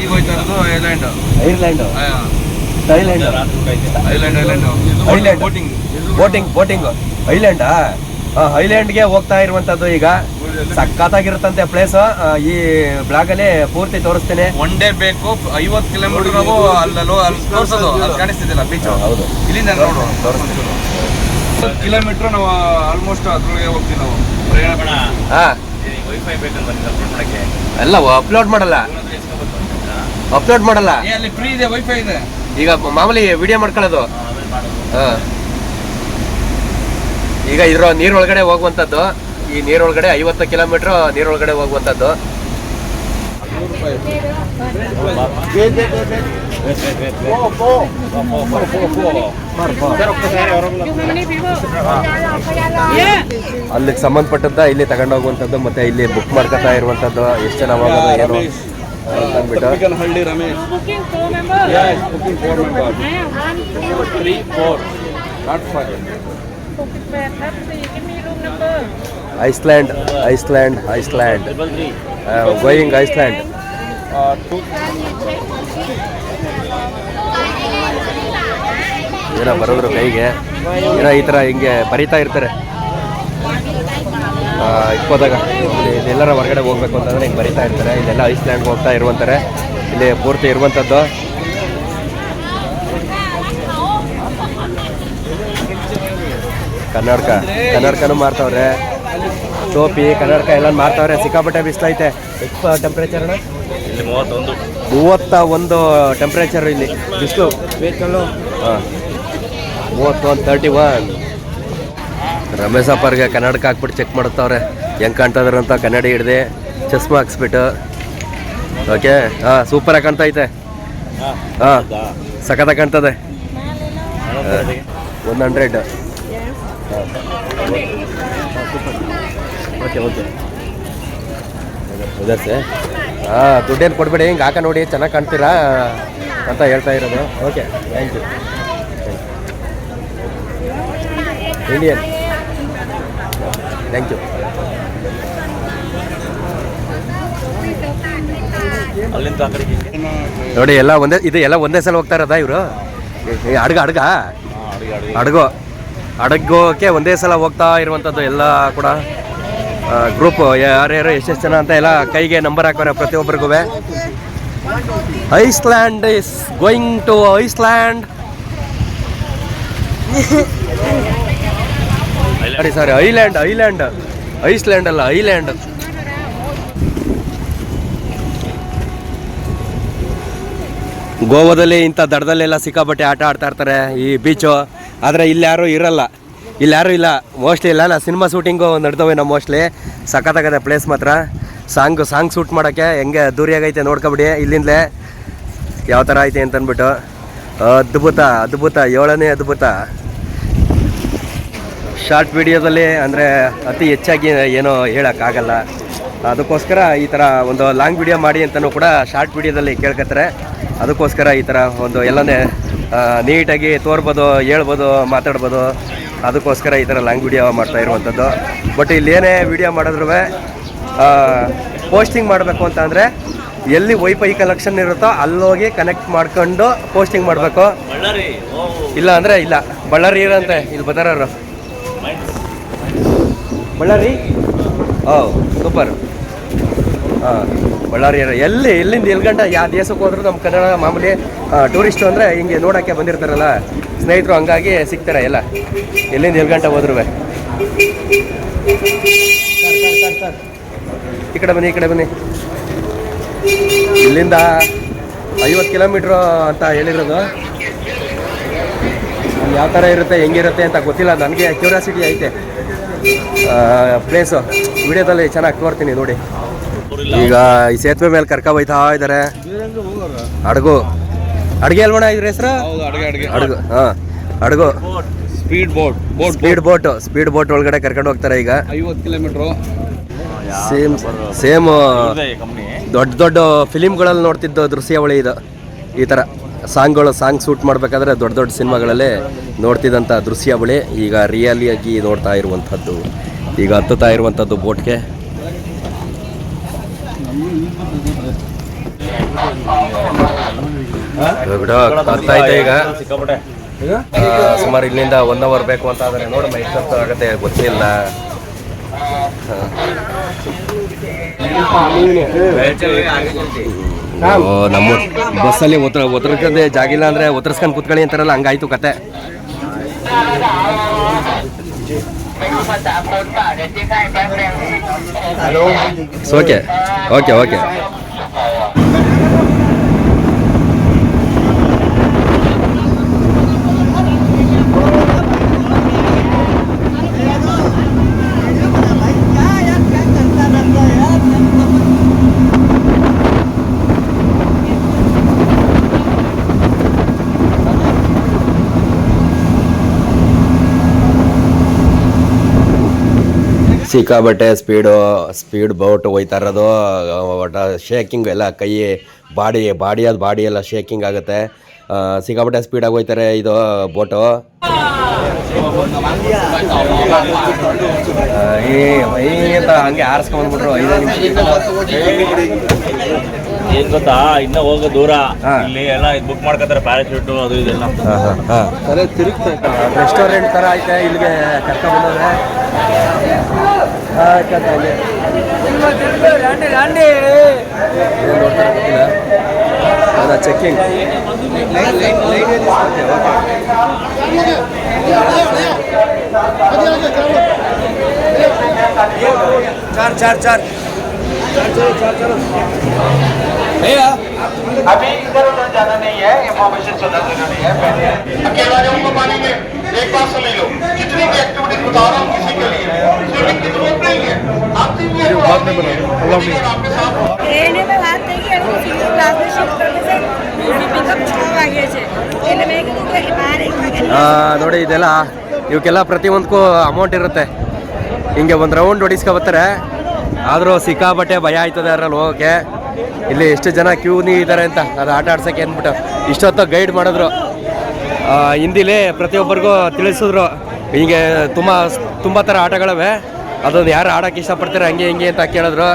ಈಗ ಹೋಯ್ತಾ ಇರೋದು island Ireland island island island boating boating boating ಐಲ್ಯಾಂಡಾ ಐಲ್ಯಾಂಡ್ಗೆ ಹೋಗ್ತಾ ಇರುವಂತದ್ದು ಈಗ. ಸಖತ್ತಾಗಿರುತ್ತಂತೆ ಪ್ಲೇಸ್ ಈ ಬ್ಲಾಗ್ ಅಲ್ಲಿ ಪೂರ್ತಿ ತೋರಿಸ್ತೇನೆ. ಒನ್ ಡೇ ಬೇಕು. ಐವತ್ತು ಕಿಲೋಮೀಟರ್ ನಾವು ಅಲ್ಲಿ ತೋರಿಸೋದು. ಅಲ್ಲಿ ಕಾಣಿಸ್ತಿದ್ದಿಲ್ಲ ಬೀಚ್ ಹೌದು. ಇಲ್ಲಿಂದ ನೋಡು ಕಿಲೋಮೀಟರ್ ನಾವು ಆಲ್ಮೋಸ್ಟ್ ಅದ್ರೊಳಗೆ ಹೋಗ್ತೀವಿ ನಾವು. ಪ್ರಯಾಣ ಹಾ. ವೈಫೈ ಬೇಕಂತ ಅಪ್ಲೋಡ್ ಮಾಡಕ್ಕೆ? ಎಲ್ಲ ಅಪ್ಲೋಡ್ ಮಾಡಲ್ಲ. ಅಪ್ಲೋಡ್ ಮಾಡಲ್ಲ. ಏ ಅಲ್ಲಿ ಫ್ರೀ ಇದೆ ವೈಫೈ ಇದೆ. ಈಗ ಮಾಮೂಲಿ ವಿಡಿಯೋ ಮಾಡ್ಕೊಳ್ಳೋದು. ಹಾ. ಈಗ ಇದ್ರ ನೀರೊಳಗಡೆ ಹೋಗುವಂಥದ್ದು. ಈ ನೀರೊಳಗಡೆ ಐವತ್ತು ಕಿಲೋಮೀಟ್ರ್ ನೀರೊಳಗಡೆ ಹೋಗುವಂಥದ್ದು. ಅಲ್ಲಿಗೆ ಸಂಬಂಧಪಟ್ಟದ್ದ ಇಲ್ಲಿ ತಗೊಂಡೋಗುವಂಥದ್ದು ಮತ್ತೆ ಇಲ್ಲಿ ಬುಕ್ ಮಾಡ್ಕೊತಾ ಇರುವಂಥದ್ದು ಎಷ್ಟು ಜನ ಹೋಗೋದು ಏನು? Iceland Iceland Iceland going Iceland ಏನೋ ಬರೋದ್ರು ಕೈಗೆ. ಏನೋ ಈ ಥರ ಹಿಂಗೆ ಬರಿತಾ ಇರ್ತಾರೆ. ಇಕ್ಕೋದಾಗ. ಎಲ್ಲರ ಹೊರಗಡೆ ಹೋಗ್ಬೇಕು ಅಂತಂದರೆ ಹಿಂಗೆ ಬರಿತಾ ಇರ್ತಾರೆ. ಇಲ್ಲೆಲ್ಲ ಐಸ್ಲ್ಯಾಂಡ್ಗೆ ಹೋಗ್ತಾ ಇರುವಂತಾರೆ. ಇಲ್ಲಿ ಪೂರ್ತಿ ಇರುವಂಥದ್ದು. ಕನ್ನಡಕ. ಕನ್ನಡಕನೂ ಮಾರ್ತವ್ರೆ ಟೋಪಿ, ಕನ್ನಡಕ ಎಲ್ಲ ಮಾರ್ತಾವ್ರೆ ಸಿಕ್ಕಾಪಟ್ಟೆ ಬಿಸಿಲೈತೆ. ಎಷ್ಟು ಟೆಂಪ್ರೇಚರ್ ಅಣ್ಣ? ಇಲ್ಲಿ ಮೂವತ್ತೊಂದು. ಮೂವತ್ತ ಒಂದು ಟೆಂಪ್ರೇಚರ್ ಇಲ್ಲಿ. ಬಿಸಿಲು. ಹಾಂ. ಮೂವತ್ತೊಂದು ತರ್ಟಿ ಒನ್ ರಮೇಶಪ್ಪರ್ಗೆ ಕನ್ನಡಕ್ಕೆ ಹಾಕ್ಬಿಟ್ಟು ಚೆಕ್ ಮಾಡುತ್ತವ್ರೆ. ಹೆಂಗೆ ಕಾಣ್ತದ್ರ ಅಂತ ಕನ್ನಡಿ ಹಿಡ್ದೆ ಚಸ್ಮಾ ಹಾಕ್ಸ್ಬಿಟ್ಟು ಓಕೆ ಹಾಂ ಸೂಪರಾಗಿ ಕಾಣ್ತೈತೆ. ಹಾಂ. ಸಖತ್ತಾಗಿ ಕಾಣ್ತದೆ. One hundred okay okay sir ಹಾಂ ದುಡ್ಡೇನು ಕೊಡಬೇಡಿ ಹಿಂಗೆ ಹಾಕ ನೋಡಿ ಚೆನ್ನಾಗಿ ಕಾಣ್ತೀರಾ ಅಂತ ಹೇಳ್ತಾ ಇರೋದು. Okay thank you Indian thank you ನೋಡಿ ಎಲ್ಲ ಒಂದೇ ಇದು ಎಲ್ಲ ಒಂದೇ ಸಲ ಹೋಗ್ತಾ ಇರೋದಾ ಇವರು? ಅಡ್ಗ ಅಡ್ಗ. ಅಡ್ಗೋ. ಅಡಗೋಕೆ ಒಂದೇ ಸಲ ಹೋಗ್ತಾ ಇರುವಂಥದ್ದು ಎಲ್ಲ ಕೂಡ. ಗ್ರೂಪ್ ಯಾರ್ಯಾರು ಎಷ್ಟೆಷ್ಟು ಜನ ಅಂತ ಎಲ್ಲ ಕೈಗೆ ನಂಬರ್ ಹಾಕೋರೆ ಪ್ರತಿಯೊಬ್ಬರಿಗೂ Iceland is going to Iceland sorry sorry island island Iceland ಅಲ್ಲ ಐಲ್ಯಾಂಡ್ ಗೋವಾದಲ್ಲಿ ಇಂಥ ದಡದಲ್ಲೆಲ್ಲ ಸಿಕ್ಕಾಪಟ್ಟೆ ಆಟ ಆಡ್ತಾ ಇರ್ತಾರೆ ಈ ಬೀಚು ಆದರೆ ಇಲ್ಲಿ ಯಾರೂ ಇರಲ್ಲ. ಇಲ್ಲಿ ಯಾರೂ ಇಲ್ಲ ಮೋಸ್ಟ್ಲಿ ಇಲ್ಲ ನಾ ಸಿನಿಮಾ ಶೂಟಿಂಗು ನಡ್ದವೆ ನಾವು ಮೋಸ್ಟ್ಲಿ ಸಖತ್ತಾಗದೆ ಪ್ಲೇಸ್ ಮಾತ್ರ. ಸಾಂಗ್ ಸಾಂಗ್ ಶೂಟ್ ಮಾಡೋಕ್ಕೆ ಹೆಂಗೆ ದೂರಿಯಾಗೈತೆ ನೋಡ್ಕೊಬಿಡಿ, ಇಲ್ಲಿಂದಲೇ. ಯಾವ ಥರ ಐತೆ ಅಂತ ಅಂದ್ಬಿಟ್ಟು ಅದ್ಭುತ ಅದ್ಭುತ, ಏಳನೇ ಅದ್ಭುತ. ಶಾರ್ಟ್ ವಿಡಿಯೋದಲ್ಲಿ ಅಂದರೆ ಅತಿ ಹೆಚ್ಚಾಗಿ ಏನೋ ಹೇಳೋಕ್ಕಾಗಲ್ಲ. ಅದಕ್ಕೋಸ್ಕರ ಈ ಥರ ಒಂದು ಲಾಂಗ್ ವಿಡಿಯೋ ಮಾಡಿ ಅಂತಲೂ ಕೂಡ ಶಾರ್ಟ್ ವಿಡಿಯೋದಲ್ಲಿ ಕೇಳ್ಕೊತಾರೆ ಅದಕ್ಕೋಸ್ಕರ ಈ ಥರ ಒಂದು ಎಲ್ಲನೇ ನೀಟಾಗಿ ತೋರ್ಬೋದು, ಹೇಳ್ಬೋದು, ಮಾತಾಡ್ಬೋದು. ಅದಕ್ಕೋಸ್ಕರ ಈ ಥರ ಲಾಂಗ್ ವಿಡಿಯೋ ಮಾಡ್ತಾ ಇರುವಂಥದ್ದು. ಬಟ್ ಇಲ್ಲಿ ಏನೇ ವಿಡಿಯೋ ಮಾಡಿದ್ರು ಪೋಸ್ಟಿಂಗ್ ಮಾಡಬೇಕು ಅಂತ ಅಂದರೆ ಎಲ್ಲಿ ವೈಫೈ ಕಲೆಕ್ಷನ್ ಇರುತ್ತೋ ಅಲ್ಲೋಗಿ ಕನೆಕ್ಟ್ ಮಾಡ್ಕೊಂಡು ಪೋಸ್ಟಿಂಗ್ ಮಾಡಬೇಕು. ಇಲ್ಲ ಅಂದರೆ ಇಲ್ಲ. ಬಳ್ಳಾರಿ ಇರಂತೆ. ಇಲ್ಲಿ ಬದಾರರು ಬಳ್ಳಾರಿ? ಓ ಸೂಪರ್ ಹಾಂ ಬಳ್ಳಾರಿ. ಎಲ್ಲಿ, ಎಲ್ಲಿಂದ ಎಲ್ಲಿ ಯಾವ ದೇಶಕ್ಕೆ ಹೋದ್ರೂ ನಮ್ಮ ಕನ್ನಡ ಮಾಮೂಲಿ ಟೂರಿಸ್ಟು ಅಂದರೆ ಹಿಂಗೆ ನೋಡೋಕ್ಕೆ ಬಂದಿರ್ತಾರಲ್ಲ. ಸ್ನೇಹಿತರು ಹಂಗಾಗಿ ಸಿಗ್ತಾರೆ ಎಲ್ಲ. ಎಲ್ಲಿಂದ ಎಲ್ಲಿ ಗಂಟೆ ಹೋದ್ರು ಈ ಕಡೆ ಬನ್ನಿ ಈ ಕಡೆ ಬನ್ನಿ. ಇಲ್ಲಿಂದ ಐವತ್ತು ಕಿಲೋಮೀಟ್ರು ಅಂತ ಹೇಳಿರೋದು. ಯಾವ ಥರ ಇರುತ್ತೆ ಹೆಂಗಿರುತ್ತೆ ಅಂತ ಗೊತ್ತಿಲ್ಲ. ನನಗೆ ಕ್ಯೂರಿಯಾಸಿಟಿ ಐತೆ. ಪ್ಲೇಸು ವಿಡಿಯೋದಲ್ಲಿ ಚೆನ್ನಾಗಿ ತೋರ್ತೀನಿ ನೋಡಿ. ಈಗ ಈ ಸೇತುವೆ ಮೇಲೆ ಕರ್ಕ ಹೋಯ್ತಾ ಇದ್ದಾರೆ. ಹಡಗು ಅಡುಗೆ ಅಲ್ವಣ ಇದ್ರ ಹೆಸರು? ಅಡುಗೆ ಅಡುಗೆ. ಹಡಗು ಹಾಂ. ಹಡಗು speed boat boat speed boat speed boat ಒಳಗಡೆ ಕರ್ಕೊಂಡು ಹೋಗ್ತಾರೆ ಈಗ. ಐವತ್ತು ಕಿಲೋಮೀಟ್ರು. ಸೇಮ್ ಸೇಮ್ ದೊಡ್ಡ ದೊಡ್ಡ ಫಿಲಿಮ್ಗಳಲ್ಲಿ ನೋಡ್ತಿದ್ದ ದೃಶ್ಯಾವಳಿ ಇದು. ಈ ಥರ ಸಾಂಗ್ಗಳು ಸಾಂಗ್ ಶೂಟ್ ಮಾಡಬೇಕಾದ್ರೆ ದೊಡ್ಡ ದೊಡ್ಡ ಸಿನಿಮಾಗಳಲ್ಲಿ ನೋಡ್ತಿದ್ದಂಥ ದೃಶ್ಯಾವಳಿ. ಈಗ ರಿಯಾಲಿಯಾಗಿ ನೋಡ್ತಾ ಇರುವಂಥದ್ದು ಈಗ ಹತ್ತುತ್ತಾ ಇರುವಂಥದ್ದು ಬೋಟ್ಗೆ ಈಗ. ಸುಮಾರು ಇಲ್ಲಿಂದ ಒನ್ ಅವರ್ ಬೇಕು ಅಂತ ಆದರೆ ನೋಡಮ್ಮ ಎಷ್ಟೊತ್ತು ಆಗುತ್ತೆ ಗೊತ್ತಿಲ್ಲ. ಓ, ನಮ್ಮ ಬಸ್ಸಲ್ಲಿ ಒತ್ತರ ಜಾಗ ಜಾಗಿಲ್ಲ ಅಂದ್ರೆ ಒತ್ತರಿಸ್ಕೊಂಡು ಕುತ್ಕೊಳ್ಳಿ ಅಂತಾರಲ್ಲ ಹಂಗಾಯ್ತು ಕತೆ. ಓಕೆ ಓಕೆ ಓಕೆ ಸಿಕ್ಕಾಬಟ್ಟೆ ಸ್ಪೀಡು ಸ್ಪೀಡ್ ಬೋಟ್ ಹೋಯ್ತಾ ಇರೋದು ಒಟ್ಟು ಶೇಕಿಂಗ್ ಎಲ್ಲ ಕೈ, ಬಾಡಿ ಬಾಡಿ ಅದು ಬಾಡಿ ಎಲ್ಲ ಶೇಕಿಂಗ್ ಆಗುತ್ತೆ. ಸಿಕ್ಕಾಬಟ್ಟೆ ಸ್ಪೀಡಾಗಿ ಹೋಯ್ತಾರೆ ಇದು ಬೋಟು ಹಂಗೆ ಆರಿಸ್ಕೊಂಡ್ಬಿಟ್ರು ಐದು ನಿಮಿಷ. ಏನ್ ಗೊತ್ತಾ? ಇನ್ನ ಹೋಗೋ ದೂರ. ಇಲ್ಲಿ ಎಲ್ಲ ಬುಕ್ ಮಾಡ್ಕೊತಾರೆ ಪ್ಯಾರಾಶೂಟ್ ಅದು ಇದೆಲ್ಲ ರೆಸ್ಟೋರೆಂಟ್ ತರ ಐತೆ ಇಲ್ಲಿಗೆ ಕರ್ಕೊಂಡು ಬಂದವ್ರೆ. ಚೆಕಿಂಗ್ ಚಾರ್ ಚಾರ್. ಚಾರ್ अभी इधर उधर जाना नहीं है इन्फॉर्मेशन सुनना जरूरी है पहले अकेला लोगों को पानी में एक बात समझ लो जितनी भी एक्टिविटीज बता रहा हूँ किसी के लिए स्विमिंग की जरूरत नहीं है आपकी भी है लेकिन आपके साथ એને મેં વાત થઈ કે એનું સિંગલ ક્લાસને શિફ્ટ કરશે એની પિકઅપ છ વાગે છે એટલે મેં કીધું કે બાર એક વાગે ಆ, ನೋಡಿ ಇದೆಲ್ಲ ಇವಕ್ಕೆಲ್ಲ ಪ್ರತಿಯೊಂದಕ್ಕೂ ಅಮೌಂಟ್ ಇರುತ್ತೆ ಹಿಂಗೆ ಒಂದು ರೌಂಡ್ ಹೊಡಿಸ್ಕೊ ಬರ್ತಾರೆ ಆದರೂ ಸಿಕ್ಕಾಪಟ್ಟೆ ಭಯ ಆಯ್ತದೆ ಅದ್ರಲ್ಲಿ ಹೋಗೋಕ್ಕೆ ಇಲ್ಲಿ ಎಷ್ಟು ಜನ ಕ್ಯೂ ನೀ ಇದ್ದಾರೆ ಅಂತ ಅದು ಆಟ ಆಡ್ಸೋಕ್ಕೆ ಅಂದ್ಬಿಟ್ಟು ಇಷ್ಟೊತ್ತು ಗೈಡ್ ಮಾಡಿದ್ರು. ಹಿಂದಿಲಿ ಪ್ರತಿಯೊಬ್ಬರಿಗೂ ತಿಳಿಸಿದ್ರು. ಹೀಗೆ ತುಂಬ ತುಂಬ ಥರ ಆಟಗಳವೆ. ಅದೊಂದು ಯಾರು ಆಡೋಕ್ಕೆ ಇಷ್ಟಪಡ್ತಾರೆ ಹಂಗೆ ಹಿಂಗೆ ಅಂತ ಕೇಳಿದ್ರು.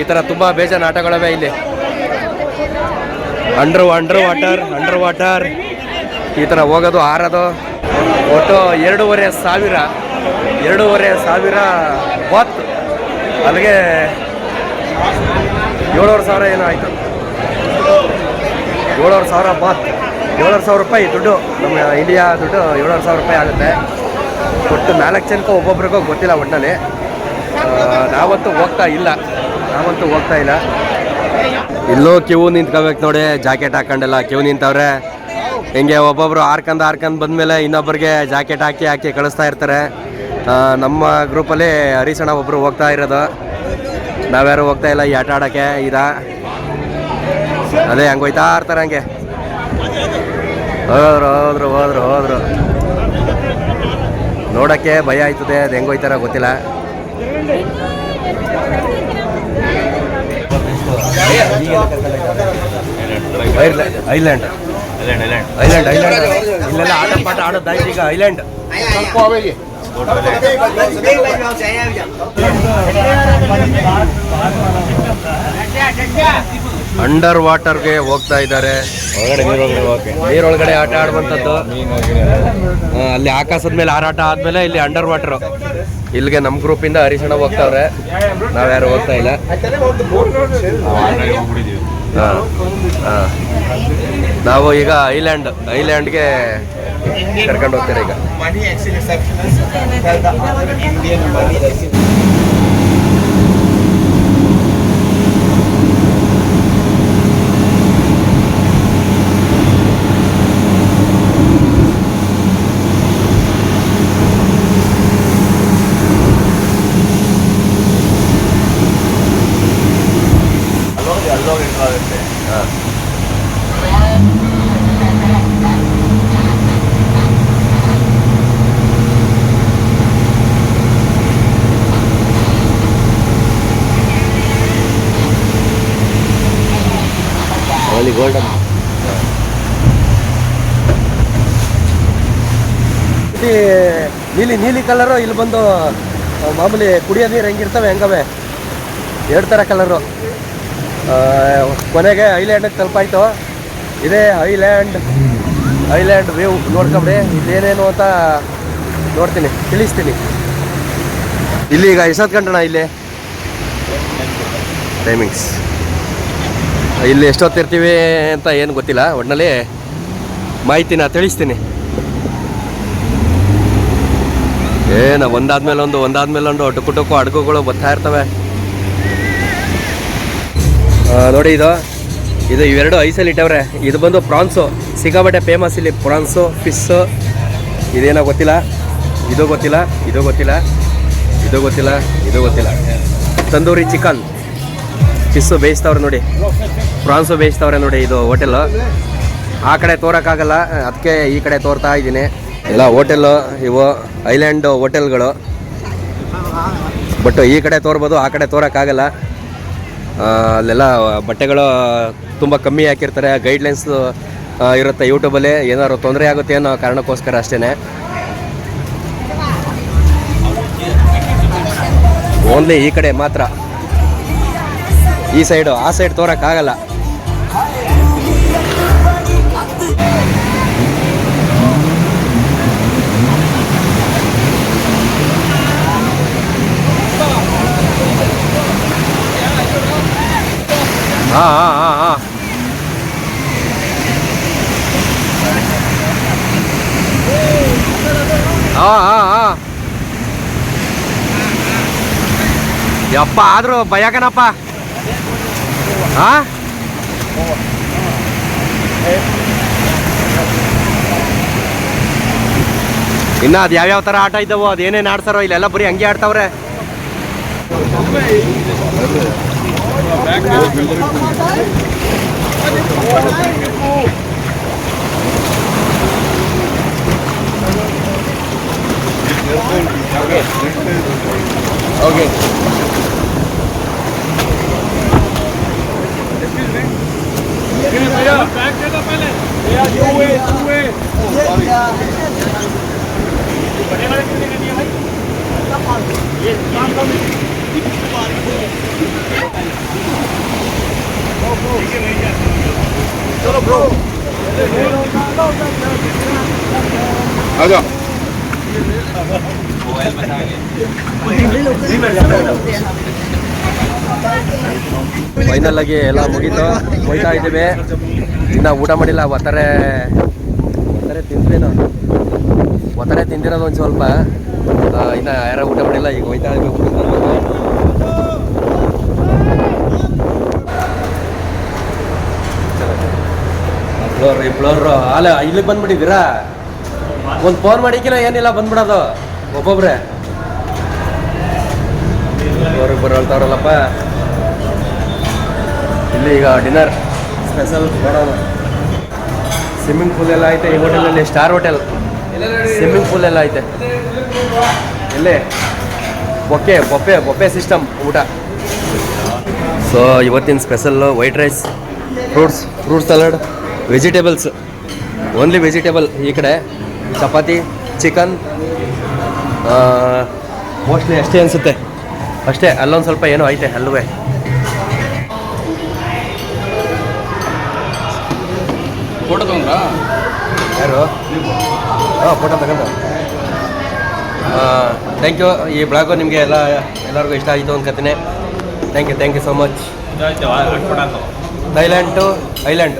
ಈ ಥರ ತುಂಬ ಬೇಜಾನ ಆಟಗಳವೆ ಇಲ್ಲಿ. Under under water under water ಈ ಥರ ಹೋಗೋದು, ಹಾರೋದು. ಒಟ್ಟು ಎರಡೂವರೆ ಸಾವಿರ ಎರಡೂವರೆ ಸಾವಿರ ಬಾತ್ ಅಲ್ಲಿಗೆ ಏಳುವರೆ ಸಾವಿರ ಏನೋ ಆಯಿತು. ಏಳುವರೆ ಸಾವಿರ ಬಾತ್. ಏಳುವರೆ ಸಾವಿರ ರೂಪಾಯಿ ದುಡ್ಡು. ನಮ್ಮ ಇಂಡಿಯಾ ದುಡ್ಡು ಏಳುವರೆ ಸಾವಿರ ರೂಪಾಯಿ ಆಗುತ್ತೆ. ಒಟ್ಟು ನಾಲ್ಕು ಜನಕ್ಕೂ ಒಬ್ಬೊಬ್ರಿಗೂ ಗೊತ್ತಿಲ್ಲ ಒಟ್ಟಿನಲ್ಲಿ ನಾವಂತೂ ಹೋಗ್ತಾ ಇಲ್ಲ. ನಾವಂತೂ ಹೋಗ್ತಾ ಇಲ್ಲ. ಇಲ್ಲೂ ಕ್ಯೂ ನಿಂತ್ಕೋಬೇಕು ನೋಡಿ, ಜಾಕೆಟ್ ಹಾಕೊಂಡೆಲ್ಲ ಕ್ಯೂ ನಿಂತವ್ರೆ. ಹಿಂಗೆ ಒಬ್ಬೊಬ್ರು ಹಾರ್ಕಂದು ಹಾರ್ಕಂದು ಬಂದಮೇಲೆ ಇನ್ನೊಬ್ಬರಿಗೆ ಜಾಕೆಟ್ ಹಾಕಿ ಹಾಕಿ ಕಳಿಸ್ತಾ ಇರ್ತಾರೆ. ನಮ್ಮ ಗ್ರೂಪಲ್ಲಿ ಹರಿಸಣ ಒಬ್ಬರು ಹೋಗ್ತಾ ಇರೋದು. ನಾವ್ಯಾರು ಹೋಗ್ತಾ ಇಲ್ಲ ಈ ಆಟ ಆಡೋಕ್ಕೆ ಇದ ಅದೇ ಹಂಗೆ ಹೋಯ್ತಾ ಇರ್ತಾರೆ ಹಂಗೆ. ಹೋದ್ರು ಹೋದ್ರು ಹೋದ್ರು ಹೋದ್ರು. ನೋಡೋಕ್ಕೆ ಭಯ ಆಯ್ತದೆ ಅದು ಹೆಂಗೆ ಹೋಯ್ತಾರ ಗೊತ್ತಿಲ್ಲ. ಐಲ್ಯಾಂಡ್ ಐಲ್ಯಾಂಡ್ ಐಲ್ಯಾಂಡ್ ಐಲ್ಯಾಂಡ್ ಇಲ್ಲೆಲ್ಲ ಆಟ ಪಾಠ ಆಡೋದಾಯ್ತು ಈಗ ಐಲ್ಯಾಂಡ್ ಅಂಡರ್ ವಾಟರ್ಗೆ ಹೋಗ್ತಾ ಇದ್ದಾರೆ. ನೀರೊಳಗಡೆ ಆಟ ಆಡುವಂಥದ್ದು. ಅಲ್ಲಿ ಆಕಾಶದ ಮೇಲೆ ಹಾರಾಟ ಆದ್ಮೇಲೆ ಇಲ್ಲಿ ಅಂಡರ್ ವಾಟರ್ ಇಲ್ಲಿಗೆ ನಮ್ಮ ಗ್ರೂಪಿಂದ ಹರಿಶಣ ಹೋಗ್ತಾವ್ರೆ. ನಾವ್ಯಾರು ಹೋಗ್ತಾ ಇಲ್ಲ. ನಾವು ಈಗ ಐಲ್ಯಾಂಡ್ ಐಲ್ಯಾಂಡ್ಗೆ ಕರ್ಕೊಂಡು ಹೋಗ್ತೀರಾ ಈಗ ಅಲ್ಲೋಗಿ ಅಲ್ಲೋಗಿ ಎಂಟ್ರ್ ಆಗುತ್ತೆ ಹಾ. ಅಲ್ಲಿ ಇಲ್ಲಿ ನೀಲಿ ನೀಲಿ ಕಲರು, ಇಲ್ಲಿ ಬಂದು ಮಾಮೂಲಿ ಕುಡಿಯೋ ನೀರು ಹೆಂಗಿರ್ತವೆ, ಹೆಂಗವೆ? ಎರಡು ಥರ ಕಲರು. ಕೊನೆಗೆ ಐಲ್ಯಾಂಡಿಗೆ ತಲುಪಾಯ್ತು. ಇದೇ ಐಲ್ಯಾಂಡ್ ಐಲ್ಯಾಂಡ್ ವ್ಯೂ ನೋಡ್ಕೊಂಬಿಡಿ. ಇದೇನೇನು ಅಂತ ನೋಡ್ತೀನಿ, ತಿಳಿಸ್ತೀನಿ. ಇಲ್ಲಿ ಈಗ ಎಷ್ಟೊತ್ತು ಗಂಟಣ ಇಲ್ಲಿ? ಟೈಮಿಂಗ್ಸ್ ಇಲ್ಲಿ ಎಷ್ಟೊತ್ತಿರ್ತೀವಿ ಅಂತ ಏನು ಗೊತ್ತಿಲ್ಲ. ಒಟ್ಟಿನಲ್ಲಿ ಮಾಹಿತಿನ ತಿಳಿಸ್ತೀನಿ. ಏನ, ಒಂದಾದ್ಮೇಲೆ ಒಂದು ಒಂದಾದ್ಮೇಲೆ ಒಂದು ಟುಕು ಟುಕು ಅಡುಗುಗಳು ಬರ್ತಾ ಇರ್ತವೆ. ನೋಡಿ ಇದು. ಇದು ಇವೆರಡು ಐಸಲ್ಲಿ ಇಟ್ಟವ್ರೆ. ಇದು ಬಂದು ಪ್ರಾನ್ಸು. ಸಿಕ್ಕಾಬಟ್ಟೆ ಫೇಮಸ್ ಇಲ್ಲಿ ಪ್ರಾನ್ಸು ಫಿಶ್ ಇದೇನೋ ಗೊತ್ತಿಲ್ಲ. ಇದು ಗೊತ್ತಿಲ್ಲ ಇದು ಗೊತ್ತಿಲ್ಲ. ಇದು ಗೊತ್ತಿಲ್ಲ ಇದು ಗೊತ್ತಿಲ್ಲ. ತಂದೂರಿ ಚಿಕನ್. ಫಿಸ್ಸು ಬೇಯಿಸ್ತವ್ರೆ ನೋಡಿ. ಪ್ರಾನ್ಸು ಬೇಯಿಸ್ತವ್ರೆ ನೋಡಿ ಇದು ಹೋಟೆಲ್ಲು ಆ ಕಡೆ ತೋರೋಕ್ಕಾಗಲ್ಲ, ಅದಕ್ಕೆ ಈ ಕಡೆ ತೋರ್ತಾ ಇದ್ದೀನಿ. ಎಲ್ಲ ಹೋಟೆಲ್ಲು ಇವು ಐಲ್ಯಾಂಡ್ ಹೋಟೆಲ್ಗಳು ಬಟ್ ಈ ಕಡೆ ತೋರ್ಬೋದು, ಆ ಕಡೆ ತೋರೋಕ್ಕಾಗಲ್ಲ. ಅಲ್ಲೆಲ್ಲ ಬಟ್ಟೆಗಳು ತುಂಬ ಕಮ್ಮಿ ಹಾಕಿರ್ತಾರೆ. ಗೈಡ್ಲೈನ್ಸ್ ಇರುತ್ತೆ ಯೂಟ್ಯೂಬಲ್ಲಿ ಏನಾದ್ರು ತೊಂದರೆ ಆಗುತ್ತೆ ಅನ್ನೋ ಕಾರಣಕ್ಕೋಸ್ಕರ ಅಷ್ಟೇ ಓನ್ಲಿ ಈ ಕಡೆ ಮಾತ್ರ. ಈ ಸೈಡು, ಆ ಸೈಡ್ ತೋರಕ್ಕಾಗಲ್ಲ. ಹಾಂ ಹಾಂ ಹಾಂ ಹಾಂ ಹಾಂ ಹಾಂ ಹಾಂ ಯಪ್ಪ, ಆದರೂ ಭಯಕನಪ್ಪ ಹಾ ಇನ್ನ ಅದು ಯಾವ್ಯಾವ ಥರ ಆಟ ಇದ್ದಾವೋ ಅದೇನೇನು ಆಡ್ತಾರೋ ಇಲ್ಲೆಲ್ಲ ಬರೀ ಹಂಗೆ ಆಡ್ತಾವ್ರೆ. ಓಕೆ भैया बैग दे दो पहले भैया यू वे टू वे बड़े वाले कितने के लिए भाई ये काम कम चलो ब्रो। आ जाओ मोबाइल में आ गए ಫೈನಲ್ ಆಗಿ ಎಲ್ಲ ಮುಗೀತು. ಹೋಯ್ತಾ ಇದ್ದೀವಿ. ಇನ್ನು ಊಟ ಮಾಡಿಲ್ಲ, ಒತ್ತಾರೆ ಒತ್ತಾರೆ ತಿಂದ್ರೇನು? ಒತ್ತಾರೆ ತಿಂದಿರೋದು ಒಂದು ಸ್ವಲ್ಪ ಇನ್ನ ಯಾರೋ ಊಟ ಮಾಡಿಲ್ಲ, ಈಗ ಹೋಯ್ತಾ ಇದ್ದೀವಿ ಇಬ್ಳೋರು ಇಬ್ಳೋರು ಅಲ್ಲ, ಇಲ್ಲಿಗೆ ಬಂದ್ಬಿಟ್ಟಿದ್ದೀರಾ? ಒಂದು ಫೋನ್ ಮಾಡಿಕ್ಕಿಲ್ಲ ಏನಿಲ್ಲ, ಬಂದ್ಬಿಡೋದು. ಒಬ್ಬೊಬ್ರೆ. ಫ್ಲೋರಿಗೆ ಹೇಳ್ತಾವ್ರಲ್ಲಪ್ಪ ಇಲ್ಲಿ ಈಗ ಡಿನ್ನರ್ ಸ್ಪೆಷಲ್ ಮಾಡೋಣ ಸ್ವಿಮ್ಮಿಂಗ್ ಪೂಲ್ ಎಲ್ಲ ಐತೆ ಈ ಹೋಟೆಲಲ್ಲಿ ಸ್ಟಾರ್ ಹೋಟೆಲ್ ಸ್ವಿಮ್ಮಿಂಗ್ ಪೂಲ್ ಎಲ್ಲ ಐತೆ. ಎಲ್ಲಿ? ಬೊಕ್ಕೆ ಬೊಪ್ಪೆ ಬೊಪ್ಪೆ ಸಿಸ್ಟಮ್ ಊಟ. ಸೊ ಇವತ್ತಿನ special white rice fruits fruit salad vegetables only vegetable ಈ ಕಡೆ. ಚಪಾತಿ ಚಿಕನ್ ಮೋಸ್ಟ್ಲಿ ಅಷ್ಟೇ ಅನಿಸುತ್ತೆ. ಅಷ್ಟೇ ಅಲ್ಲೊಂದು ಸ್ವಲ್ಪ ಏನೋ ಐತೆ ಅಲ್ವೇ. ಫೋಟೋ ತಗೊಂಡ್ರಾ? ಯಾರು? ಹಾಂ ಫೋಟೋ ತಗೊಂಡ. ಥ್ಯಾಂಕ್ ಯು ಈ ಬ್ಲಾಗು ನಿಮಗೆ ಎಲ್ಲ ಎಲ್ಲರಿಗೂ ಇಷ್ಟ ಆಯಿತು ಅನ್ಕೋತೀನಿ thank you thank you so much Thailand to island